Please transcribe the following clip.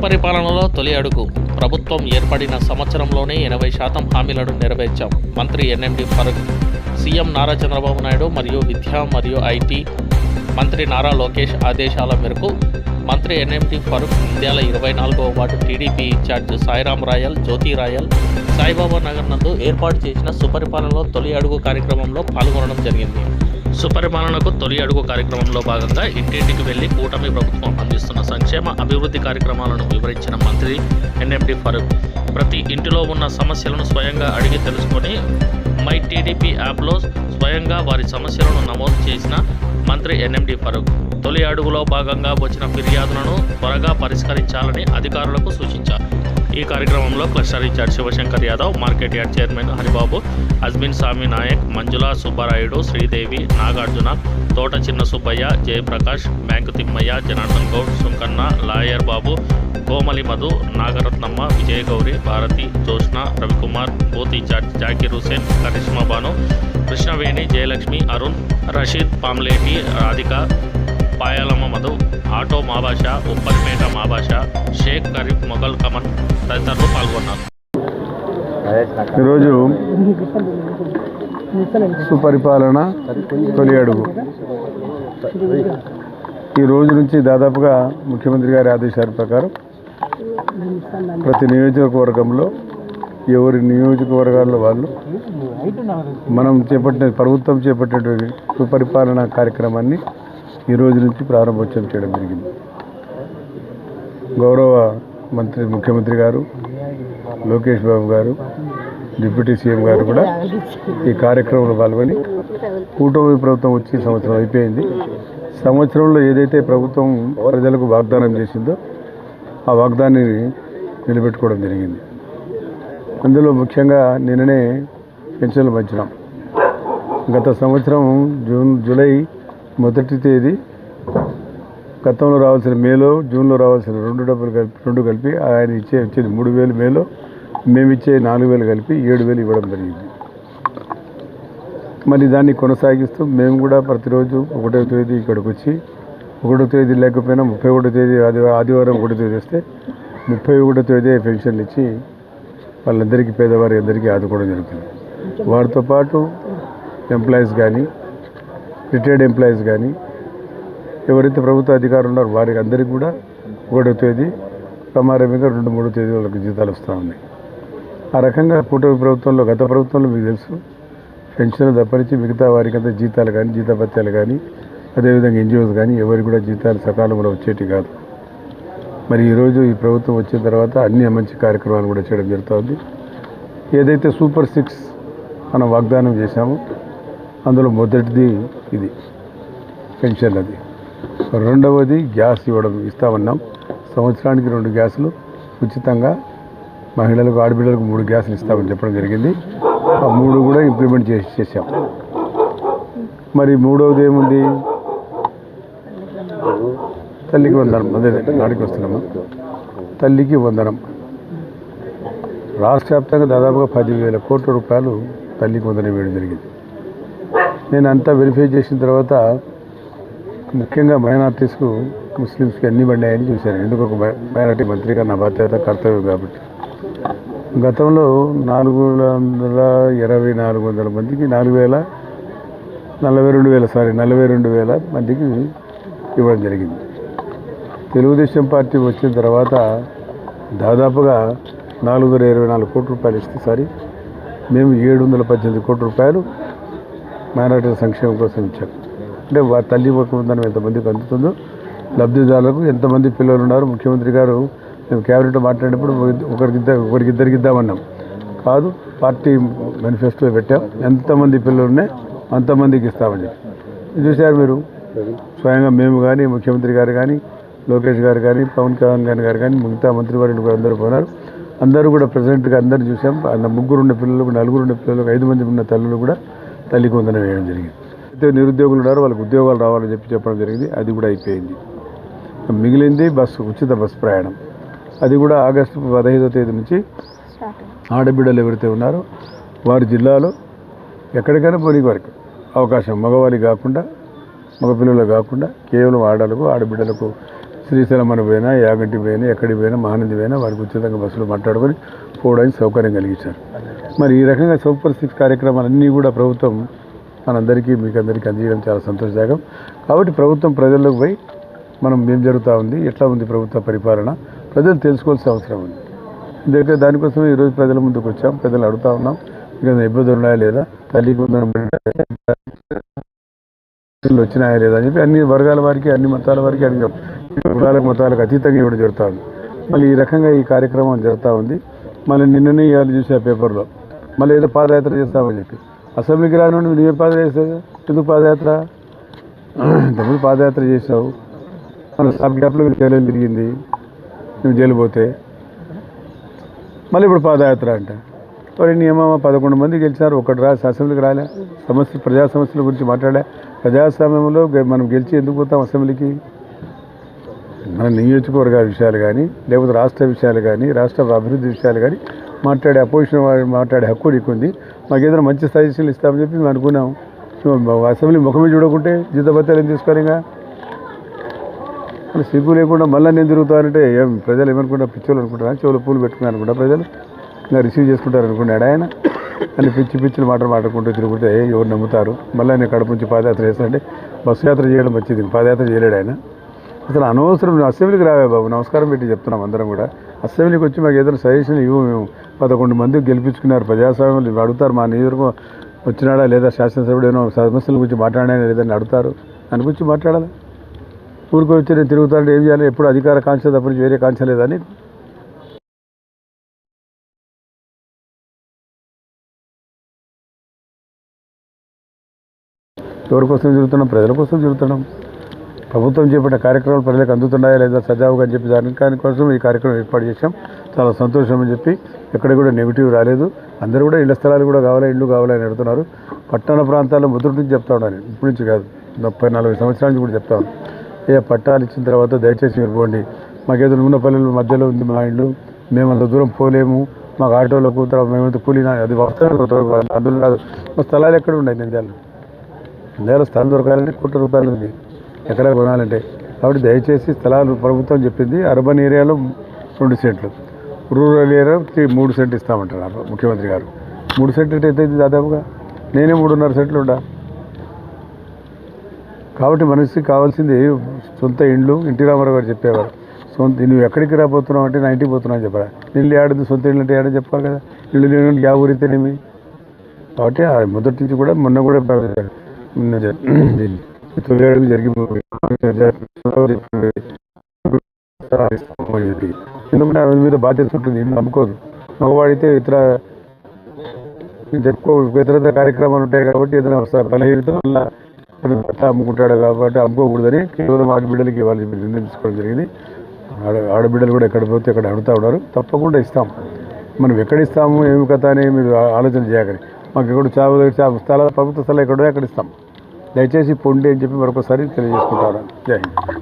సుపరిపాలనలో తొలి అడుగు. ప్రభుత్వం ఏర్పడిన సంవత్సరంలోనే ఎనభై శాతం హామీలను నెరవేర్చాం. మంత్రి ఎన్ఎండి ఫరూక్ సీఎం నారా చంద్రబాబు నాయుడు మరియు విద్యా మరియు ఐటీ మంత్రి నారా లోకేష్ ఆదేశాల మేరకు మంత్రి ఎన్ఎండి ఫరూక్ ఇండియాల ఇరవై నాలుగవ ward TDP incharge Sairam Royal Jyothi Royal Saibaba Nagar నందు ఏర్పాటు చేసిన సుపరిపాలనలో తొలి అడుగు కార్యక్రమంలో పాల్గొనడం జరిగింది. సుపరిపాలనకు తొలి అడుగు కార్యక్రమంలో భాగంగా ఇంటింటికి వెళ్ళి కూటమి ప్రభుత్వం అందిస్తున్న సంక్షేమ అభివృద్ధి కార్యక్రమాలను వివరించిన మంత్రి ఎన్ఎండి ఫరూక్. ప్రతి ఇంటిలో ఉన్న సమస్యలను స్వయంగా అడిగి తెలుసుకొని మై టీడీపీ యాప్లో స్వయంగా వారి సమస్యలను నమోదు చేసిన మంత్రి ఎన్ఎండి ఫరూక్. తొలి అడుగులో భాగంగా వచ్చిన ఫిర్యాదులను త్వరగా పరిష్కరించాలని అధికారులకు సూచించారు. ఈ కార్యక్రమంలో cluster incharge Shivashankar Yadav market yard chairman Haribabu Ajmin Swamy Naik Manjula Subbarayudu Sridevi Nagarjuna Thota Chinna Subbaiah Jayaprakash bank Thimmaiah Janardhan Goud Sunkanna lawyer Babu Komali Madhu Nagarathnamma Vijayagowri Bharathi Joshna Ravikumar booth incharge Zakir Hussain Karishma Banu Krishnaveni Jayalakshmi Arun Rasheed Pamleti Radhika Payalamma Madhu auto Mabasha Upparipeta Mabasha Shaik Kareef Mughal Kaman తదితరులు పాల్గొన్నారు. ఈరోజు సుపరిపాలన తొలి అడుగు. ఈ రోజు నుంచి దాదాపుగా ముఖ్యమంత్రి గారి ఆదేశాల ప్రకారం ప్రతి నియోజకవర్గంలో ఎవరి నియోజకవర్గాల్లో వాళ్ళు మనం చేపట్టిన ప్రభుత్వం చేపట్టినటువంటి సుపరిపాలన కార్యక్రమాన్ని ఈ రోజు నుంచి ప్రారంభోత్సవం చేయడం జరిగింది. గౌరవ మంత్రి ముఖ్యమంత్రి గారు లోకేష్ బాబు గారు డిప్యూటీ సీఎం గారు కూడా ఈ కార్యక్రమంలో పాల్గొని కూటమి ప్రభుత్వం వచ్చి సంవత్సరం అయిపోయింది. సంవత్సరంలో ఏదైతే ప్రభుత్వం ప్రజలకు వాగ్దానం చేసిందో ఆ వాగ్దాన్ని నిలబెట్టుకోవడం జరిగింది. అందులో ముఖ్యంగా నిన్ననే పెన్షన్లు పంచడం గత సంవత్సరం జూన్ జూలై మొదటి తేదీ గతంలో రావాల్సిన మేలో జూన్లో రావాల్సిన రెండు డబ్బులు కలిపి రెండు కలిపి ఆయన ఇచ్చే వచ్చేది మూడు వేలు మేలో మేము ఇచ్చే నాలుగు వేలు కలిపి ఏడు వేలు ఇవ్వడం జరిగింది. మరి దాన్ని కొనసాగిస్తూ మేము కూడా ప్రతిరోజు ఒకటో తేదీ ఇక్కడికి వచ్చి ఒకటో తేదీ లేకపోయినా ముప్పై ఒకటో తేదీ ఆదివారం ఆదివారం ఒకటో తేదీ వస్తే ముప్పై ఒకటో తేదీ పెన్షన్లు ఇచ్చి వాళ్ళందరికీ పేదవారి అందరికీ ఆదుకోవడం జరుగుతుంది. వారితో పాటు ఎంప్లాయీస్ కానీ రిటైర్డ్ ఎంప్లాయీస్ కానీ ఎవరైతే ప్రభుత్వ అధికారులు ఉన్నారో వారికి అందరికీ కూడా ఒకటో తేదీ సమారంభంగా రెండు మూడో తేదీ వాళ్ళకి జీతాలు వస్తూ ఉన్నాయి. ఆ రకంగా కూటమి ప్రభుత్వంలో గత ప్రభుత్వంలో మీకు తెలుసు పెన్షన్ తప్పనిచ్చి మిగతా వారికి అంతా జీతాలు కానీ జీతభత్యాలు కానీ అదేవిధంగా ఎన్జిఓస్ కానీ ఎవరికి కూడా జీతాలు సకాలంలో వచ్చేటి కాదు. మరి ఈరోజు ఈ ప్రభుత్వం వచ్చిన తర్వాత అన్ని మంచి కార్యక్రమాలు కూడా చేయడం జరుగుతుంది. ఏదైతే సూపర్ సిక్స్ మనం వాగ్దానం చేశామో అందులో మొదటిది ఇది పెన్షన్ అది. రెండవది గ్యాస్ ఇవ్వడం ఇస్తామన్నాం. సంవత్సరానికి రెండు గ్యాసులు ఉచితంగా మహిళలకు ఆడబిడ్డలకు మూడు గ్యాసులు ఇస్తామని చెప్పడం జరిగింది. ఆ మూడు కూడా ఇంప్లిమెంట్ చేసి చేసాం మరి మూడవది ఏముంది? తల్లికి వందనం. అదే నాడికి వస్తున్నాము? తల్లికి వందనం. రాష్ట్ర వ్యాప్తంగా దాదాపుగా పదివేల కోట్ల రూపాయలు తల్లికి వందనం వేయడం జరిగింది. నేను అంతా వెరిఫై చేసిన తర్వాత ముఖ్యంగా మైనార్టీస్కు ముస్లిమ్స్కి అన్ని పడినాయని చూశాను. ఎందుకు ఒక మైనార్టీ మంత్రిగా నా బాధ్యత కర్తవ్యం కాబట్టి. గతంలో నాలుగు వందల ఇరవై నాలుగు వందల మందికి నాలుగు వేల నలభై రెండు వేల సారీ నలభై రెండు వేల మందికి ఇవ్వడం జరిగింది. తెలుగుదేశం పార్టీ వచ్చిన తర్వాత దాదాపుగా నాలుగు వందల ఇరవై నాలుగు కోట్ల రూపాయలు ఇస్తే సారి మేము ఏడు వందల పద్దెనిమిది కోట్ల రూపాయలు మైనార్టీల సంక్షేమం కోసం ఇచ్చారు. అంటే వారి తల్లి ఒక ఎంతమందికి అందుతుందో లబ్ధిదారులకు ఎంతమంది పిల్లలు ఉన్నారు ముఖ్యమంత్రి గారు మేము క్యాబినెట్లో మాట్లాడినప్పుడు ఒకరికి ఒకరికి ఇద్దరికి ఇద్దామన్నాం. కాదు పార్టీ మేనిఫెస్టోలో పెట్టాం. ఎంతమంది పిల్లలు ఉన్నాయి అంతమందికి ఇస్తామని చెప్పి. చూశారు మీరు? స్వయంగా మేము కానీ ముఖ్యమంత్రి గారు కానీ లోకేష్ గారు కానీ పవన్ కళ్యాణ్ గారి గారు కానీ మిగతా మంత్రివర్యులు కూడా అందరూ పోయినారు. అందరూ కూడా ప్రజెంట్గా అందరిని చూసాం ఆ ముగ్గురు ఉన్న పిల్లలకు నలుగురు ఉన్న పిల్లలకు ఐదు మంది ఉన్న తల్లులు కూడా తల్లికి వందనం వేయడం జరిగింది. అయితే నిరుద్యోగులు ఉన్నారు వాళ్ళకి ఉద్యోగాలు రావాలని చెప్పి చెప్పడం జరిగింది. అది కూడా అయిపోయింది. మిగిలింది బస్సు ఉచిత బస్సు ప్రయాణం. అది కూడా ఆగస్టు పదహైదో తేదీ నుంచి ఆడబిడ్డలు ఎవరైతే ఉన్నారో వారి జిల్లాలో ఎక్కడికైనా పోనీ వారికి అవకాశం. మగవారికి కాకుండా మగపిల్లలు కాకుండా కేవలం ఆడలకు ఆడబిడ్డలకు శ్రీశైలం అని పోయినా యాగంటి పోయినా ఎక్కడికి పోయినా మహానంది పోయినా వారికి ఉచితంగా బస్సులు మాట్లాడుకొని పోవడానికి సౌకర్యం కలిగించారు. మరి ఈ రకంగా సూపర్ సిక్స్ కార్యక్రమాలన్నీ కూడా ప్రభుత్వం మనందరికీ మీకు అందరికీ అందజేయడం చాలా సంతోషదాయకం కాబట్టి ప్రభుత్వం ప్రజల్లోకి పోయి మనం ఏం జరుగుతూ ఉంది ఎట్లా ఉంది ప్రభుత్వ పరిపాలన ప్రజలు తెలుసుకోవాల్సిన అవసరం ఉంది ఎందుకంటే దానికోసం ఈరోజు ప్రజల ముందుకు వచ్చాం ప్రజలు అడుగుతా ఉన్నాం ఇంకా ఇబ్బందులు ఉన్నాయా లేదా తల్లికి వందనం వచ్చినాయా లేదా అని చెప్పి అన్ని వర్గాల వారికి అన్ని మతాల వారికి అన్ని కులాలకు మతాలకు అతీతంగా ఇవ్వడం జరుగుతూ ఉంది మళ్ళీ ఈ రకంగా ఈ కార్యక్రమం జరుగుతూ ఉంది మళ్ళీ నిన్ననే ఇవాళ ఆ పేపర్లో మళ్ళీ ఏదో పాదయాత్ర చేస్తామని చెప్పి. అసెంబ్లీకి రాను నువ్వే పాదయాత్ర ఎందుకు పాదయాత్ర? ఇంతకుముందు పాదయాత్ర చేసావు మన సబ్ గ్యాప్లో జైలు తిరిగింది. నువ్వు జైలు పోతే. మళ్ళీ ఇప్పుడు పాదయాత్ర అంట. మరి నియమం పదకొండు మంది గెలిచారు. ఒకటి రా అసెంబ్లీకి రాలే. సమస్య ప్రజా సమస్యల గురించి మాట్లాడే ప్రజాస్వామ్యంలో మనం గెలిచి ఎందుకు పోతాం అసెంబ్లీకి? మన నియోజకవర్గాల విషయాలు కానీ లేకపోతే రాష్ట్ర విషయాలు కానీ రాష్ట్ర అభివృద్ధి విషయాలు కానీ మాట్లాడే అపోజిషన్ వారు మాట్లాడే హక్కు నీకు ఉంది. మాకు ఏదైనా మంచి సజెషన్లు ఇస్తామని చెప్పి మేము అనుకున్నాం. అసెంబ్లీ ముఖమే చూడకుంటే జీతభత్యాలు ఏం తీసుకోవాలి ఇంకా సిగ్గు లేకుండా మళ్ళీ నేను తిరుగుతానంటే ఏం ప్రజలు ఏమనుకుంటా? పిచ్చోళ్ళు అనుకుంటారా? చెవులు పూలు పెట్టుకున్నారు అనుకుంటా ప్రజలు? ఇంకా రిసీవ్ చేసుకుంటారు అనుకున్నాడు ఆయన. అని పిచ్చి పిచ్చిలు మాటలు మాట్లాడుకుంటూ తిరుగుతే ఎవరు నమ్ముతారు? మళ్ళీ నేను కడప నుంచి పాదయాత్ర చేస్తానంటే బస్సు యాత్ర చేయడం మంచిది పాదయాత్ర చేయలేడు ఆయన. అసలు అనవసరం నువ్వు అసెంబ్లీకి రావే బాబు. నమస్కారం పెట్టి చెప్తున్నాం అందరం కూడా. అసెంబ్లీకి వచ్చి మాకు ఏదైనా సజెషన్ ఇవ్వు మేము. పదకొండు మంది గెలిపించుకున్నారు. ప్రజాస్వామ్యం అడుగుతారు. మా నియోజకవర్గం వచ్చినాడా లేదా శాసనసభ్యుడు ఏమో సమస్యల గురించి మాట్లాడా లేదని అడుగుతారు. దాని గురించి మాట్లాడాలి? ఊరికి వచ్చి నేను తిరుగుతానంటే ఏం చేయాలి? ఎప్పుడు అధికార కాంక్ష తప్ప నుంచి వేరే కాంక్ష లేదని ఎవరి కోసం తిరుగుతున్నాం? ప్రజల కోసం తిరుగుతున్నాం. ప్రభుత్వం చేపట్టిన కార్యక్రమాలు ప్రజలకు అందుతున్నాయా లేదా సజావుగా అని చెప్పి దాని కోసం ఈ కార్యక్రమం ఏర్పాటు చేశాం. చాలా సంతోషం అని చెప్పి ఎక్కడ కూడా నెగిటివ్ రాలేదు. అందరూ కూడా ఇళ్ళ స్థలాలు కూడా కావాలా ఇల్లు కావాలని అడుగుతున్నారు. పట్టణ ప్రాంతాల్లో ముద్ర నుంచి చెప్తా ఉన్నాను ఇప్పటి నుంచి కాదు. ముప్పై నలభై సంవత్సరాల నుంచి కూడా చెప్తా ఉన్నాను ఏ పట్టాలు ఇచ్చిన తర్వాత దయచేసి మీరు పోండి. మాకేదో నూనె పల్లెలు మధ్యలో ఉంది మా ఇల్లు. మేము అంత దూరం పోలేము. మాకు ఆటోలకు తర్వాత మేమంతా కూలినా అది వస్తాను అందులో కాదు. మా స్థలాలు ఎక్కడ ఉన్నాయి నంద్యాలలో? నంద్యాల స్థలం దొరకాలంటే కోట్ల రూపాయలు ఉంది. ఎక్కడ కొనాలంటే. కాబట్టి దయచేసి స్థలాలు ప్రభుత్వం చెప్పింది అర్బన్ ఏరియాలో రెండు సెంట్లు. రూరల్ ఏరియా మూడు సెంట్లు ఇస్తామంటారు ముఖ్యమంత్రి గారు. మూడు సెంట్లు అంటే దాదాపుగా? నేనే మూడున్నర సెంట్లు ఉండా? కాబట్టి మనిషికి కావాల్సింది సొంత ఇండ్లు ఎన్టీ రామారావు గారు చెప్పేవారు. సొంత నువ్వు ఎక్కడికి రాబోతున్నావు అంటే నా ఇంటికి పోతున్నావు అని చెప్పారా ఇల్లు ఏడది సొంత ఇల్లు అంటే ఏడని చెప్పాలి కదా? ఇల్లు లేని యా ఊరితేనేమి కాబట్టి ఆ మొదటి నుంచి కూడా మొన్న కూడా నిన్న తొలి జరిగిపోయింది ఎందుకంటే ఆమె మీద బాధ్యత ఉంటుంది నమ్ముకోదు. మగవాడితే ఇతర ఎక్కువ ఇతర కార్యక్రమాలు ఉంటాయి కాబట్టి ఏదైనా వస్తారు బలహీనత వల్ల అతను అమ్ముకుంటాడు కాబట్టి అమ్ముకోకూడదని కేవలం ఆడబిడ్డలకి ఇవ్వాలి నిర్ణయం తీసుకోవడం జరిగింది. ఆడ ఆడబిడ్డలు కూడా ఎక్కడ పోతే అక్కడ అడుగుతూ ఉన్నారు. తప్పకుండా ఇస్తాం. మనం ఎక్కడ ఇస్తాము ఏమి కథ అని మీరు ఆలోచన చేయగలి మాకు ఎక్కడ చావు చావు స్థలాలు ప్రభుత్వ స్థలాలు ఎక్కడో ఎక్కడ ఇస్తాం. దయచేసి పొండి అని చెప్పి మరొకసారి తెలియజేసుకుంటాను. జై హింద్.